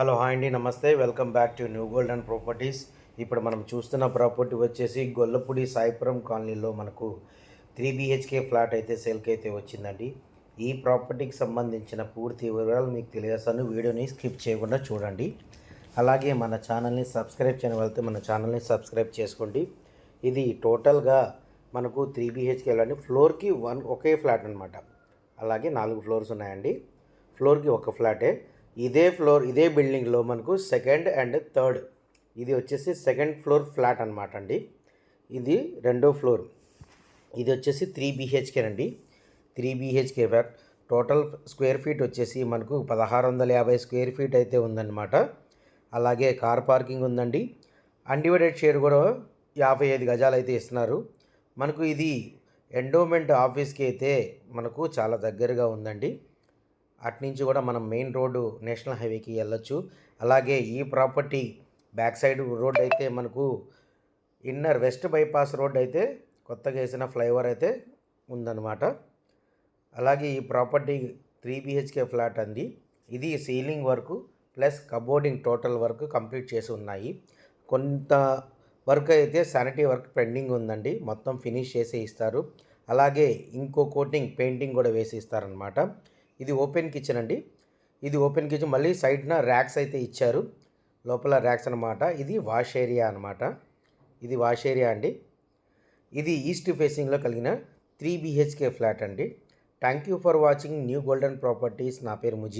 Hello hi అండి నమస్తే. Welcome back to new gold and properties. ఇప్పుడు మనం చూస్తున్న ప్రాపర్టీ వచ్చేసి గొల్లపూడి సాయిపురం కాలనీలో మనకు త్రీ బిహెచ్కే ఫ్లాట్ అయితే సేల్కి అయితే వచ్చిందండి. ఈ ప్రాపర్టీకి సంబంధించిన పూర్తి వివరాలు మీకు తెలియజేస్తాను. వీడియోని స్కిప్ చేయకుండా చూడండి. అలాగే మన ఛానల్ని సబ్స్క్రైబ్ చేయని వెళ్తే మన ఛానల్ని సబ్స్క్రైబ్ చేసుకోండి. ఇది టోటల్గా మనకు త్రీ బిహెచ్కే అండి ఫ్లోర్కి వన్ ఒకే ఫ్లాట్ అనమాట అలాగే నాలుగు ఫ్లోర్స్ ఉన్నాయండి. ఫ్లోర్కి ఒక ఫ్లాటే. ఇదే ఫ్లోర్ ఇదే బిల్డింగ్లో మనకు సెకండ్ అండ్ థర్డ్. ఇది వచ్చేసి సెకండ్ ఫ్లోర్ ఫ్లాట్ అనమాట అండి. ఇది రెండో ఫ్లోర్. ఇది వచ్చేసి త్రీ బీహెచ్కే అండి three BHK flat. Total square feet వచ్చేసి మనకు పదహారు వందల యాభై స్క్వేర్ ఫీట్ అయితే ఉందన్నమాట. అలాగే కార్ పార్కింగ్ ఉందండి. అన్డివైడెడ్ షేర్ కూడా యాభై ఐదు గజాలు అయితే ఇస్తున్నారు. మనకు ఇది ఎండోమెంట్ ఆఫీస్కి అయితే మనకు చాలా దగ్గరగా ఉందండి. అట్నుంచి కూడా మనం మెయిన్ రోడ్డు నేషనల్ హైవేకి వెళ్ళొచ్చు. అలాగే ఈ ప్రాపర్టీ బ్యాక్ సైడ్ రోడ్ అయితే మనకు ఇన్నర్ వెస్ట్ బైపాస్ రోడ్ అయితే కొత్తగా వేసిన ఫ్లైఓవర్ అయితే ఉందన్నమాట. అలాగే ఈ ప్రాపర్టీ త్రీ బిహెచ్కే ఫ్లాట్ అంది. ఇది ceiling work plus cupboarding total work complete చేసి ఉన్నాయి. కొంత వర్క్ అయితే శానిటరీ వర్క్ పెండింగ్ ఉందండి. మొత్తం ఫినిష్ చేసి ఇస్తారు. అలాగే ఇంకో కోటింగ్ పెయింటింగ్ కూడా వేసి ఇస్తారనమాట ఇది ఓపెన్ కిచెన్ అండి. ఇది ఓపెన్ కిచెన్. మళ్ళీ సైడ్న ర్యాక్స్ అయితే ఇచ్చారు. లోపల ర్యాక్స్ అనమాట ఇది వాష్ ఏరియా అనమాట ఇది వాష్ ఏరియా అండి. ఇది ఈస్ట్ ఫేసింగ్లో కలిగిన త్రీ బిహెచ్కే ఫ్లాట్ అండి. Thank you for watching new golden properties. నా పేరు ముజీ